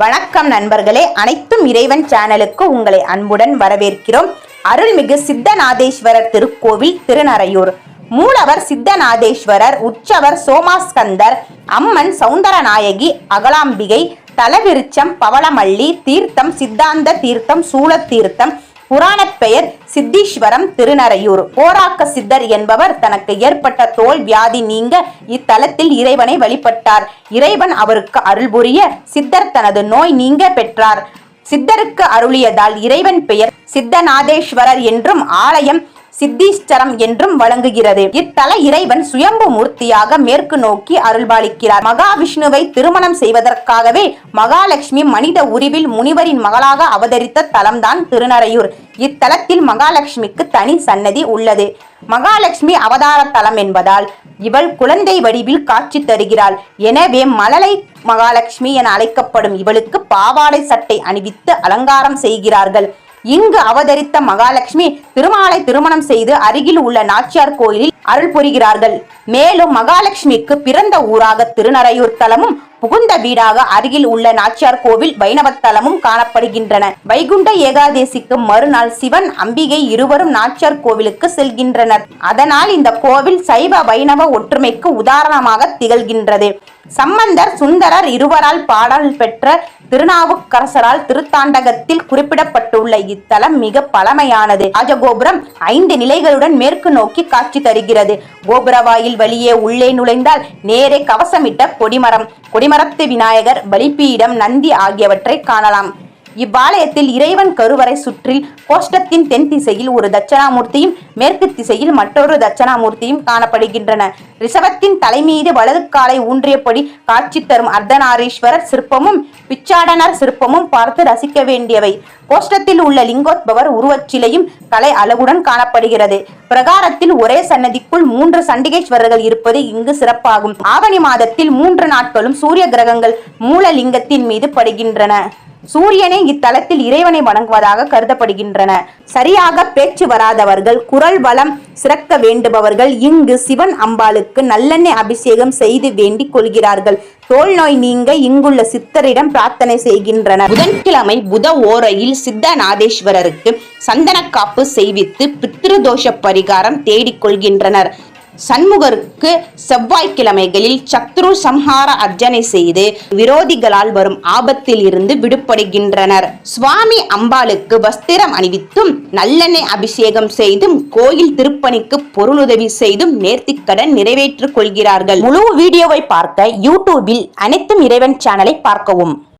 வணக்கம் நண்பர்களே. அனைத்தும் இறைவன் சேனலுக்கு உங்களை அன்புடன் வரவேற்கிறோம். அருள்மிகு சித்தநாதேஸ்வரர் திருக்கோவில் திருநறையூர். மூலவர் சித்தநாதேஸ்வரர் உற்சவர் சோமாஸ்கந்தர் அம்மன் சௌந்தரநாயகி அகலாம்பிகை தலவிருச்சம் பவளமல்லி தீர்த்தம் சித்தாந்த தீர்த்தம் சூலத்தீர்த்தம் புராணப் பெயர் சித்தீஸ்வரம் திருநறையூர். போராக்க சித்தர் என்பவர் தனக்கு ஏற்பட்ட தோல் வியாதி நீங்க இத்தலத்தில் இறைவனை வழிபட்டார். இறைவன் அவருக்கு அருள் புரிய சித்தர் தனது நோய் நீங்க பெற்றார். சித்தருக்கு அருளியதால் இறைவன் பெயர் சித்தநாதேஸ்வரர் என்றும் ஆலயம் சித்தீஸ்வரம் என்றும் வழங்குகிறது. இத்தல இறைவன் சுயம்பு மூர்த்தியாக மேற்கு நோக்கி அருள்பாலிக்கிறார். மகாவிஷ்ணுவை திருமணம் செய்வதற்காகவே மகாலட்சுமி மனித உருவில் முனிவரின் மகளாக அவதரித்த தலம்தான் திருநறையூர். இத்தலத்தில் மகாலட்சுமிக்கு தனி சன்னதி உள்ளது. மகாலட்சுமி அவதார தலம் என்பதால் இவள் குழந்தை வடிவில் காட்சி தருகிறாள். எனவே மழலை மகாலட்சுமி என அழைக்கப்படும் இவளுக்கு பாவாடை சட்டை அணிவித்து அலங்காரம் செய்கிறார்கள். இங்கு அவதரித்த மகாலட்சுமி திருமாலை திருமணம் செய்து அருகில் உள்ள நாச்சியார் கோயிலில் அருள் புரிகிறார்கள். மேலும் மகாலட்சுமிக்கு பிறந்த ஊராக திருநறையூர் தலமும் புகுந்த வீடாக அருகில் உள்ள நாச்சியார் கோவில் வைணவத்தலமும் காணப்படுகின்றன. வைகுண்ட ஏகாதேசிக்கு மறுநாள் சிவன் அம்பிகை இருவரும் நாச்சியார் கோவிலுக்கு செல்கின்றனர். அதனால் இந்த கோவில் சைவ வைணவ ஒற்றுமைக்கு உதாரணமாக திகழ்கின்றது. சம்பந்தர் சுந்தரர் இருவரால் பாடல் பெற்ற திருநாவுக்கரசரால் திருத்தாண்டகத்தில் குறிப்பிடப்பட்டுள்ள இத்தலம் மிக பழமையானது. ராஜகோபுரம் ஐந்து நிலைகளுடன் மேற்கு நோக்கி காட்சி தருகிறது. கோபுரவாயில் வழியே உள்ளே நுழைந்தால் நேரே கவசமிட்ட கொடிமரம். கொடிமரத்து விநாயகர் பலிப்பீடம் நந்தி ஆகியவற்றை காணலாம். இவ்வாலயத்தில் இறைவன் கருவறை சுற்றில் கோஷ்டத்தின் தென் திசையில் ஒரு தட்சணாமூர்த்தியும் மேற்கு திசையில் மற்றொரு தட்சணாமூர்த்தியும் காணப்படுகின்றன. ரிஷபத்தின் தலைமீது வலது காலை ஊன்றியபடி காட்சி தரும் அர்த்தநாரீஸ்வரர் சிற்பமும் பிச்சாடனர் சிற்பமும் பார்த்து ரசிக்க வேண்டியவை. கோஷ்டத்தில் உள்ள லிங்கோத்பவர் உருவச்சிலையும் கலை அழகுடன் காணப்படுகிறது. பிரகாரத்தில் ஒரே சன்னதிக்குள் மூன்று சண்டிகேஸ்வரர்கள் இருப்பது இங்கு சிறப்பாகும். ஆவணி மாதத்தில் மூன்று நாட்களும் சூரிய கிரகங்கள் மூல லிங்கத்தின் மீது படுகின்றன. சூரியனே இத்தலத்தில் இறைவனை வணங்குவதாக கருதப்படுகின்றன. சரியாக பேச்சு வராதவர்கள் குரல் வளம் சிறக்க வேண்டுபவர்கள் இங்கு சிவன் அம்பாளுக்கு நல்லெண்ணெய் அபிஷேகம் செய்து வேண்டிக் கொள்கிறார்கள். தோல் நோய் நீங்க இங்குள்ள சித்தரிடம் பிரார்த்தனை செய்கின்றனர். புதன்கிழமை புத ஓரையில் சித்தநாதேஸ்வரருக்கு சந்தனக்காப்பு செய்வித்து பித்ருதோஷ பரிகாரம் தேடிக் கொள்கின்றனர். சண்முகருக்கு செவ்வாய்க்கிழமைகளில் சத்ரு சம்ஹார அர்ச்சனை செய்து விரோதிகளால் வரும் ஆபத்தில் இருந்து விடுபடுகின்றனர். சுவாமி அம்பாளுக்கு வஸ்திரம் அணிவித்தும் நல்லெண்ணெய் அபிஷேகம் செய்தும் கோயில் திருப்பணிக்கு பொருளுதவி செய்தும் நேர்த்திக்கடன் நிறைவேற்றிக் கொள்கிறார்கள். முழு வீடியோவை பார்க்க யூடியூபில் அனைத்தும் இறைவன் சேனலை பார்க்கவும்.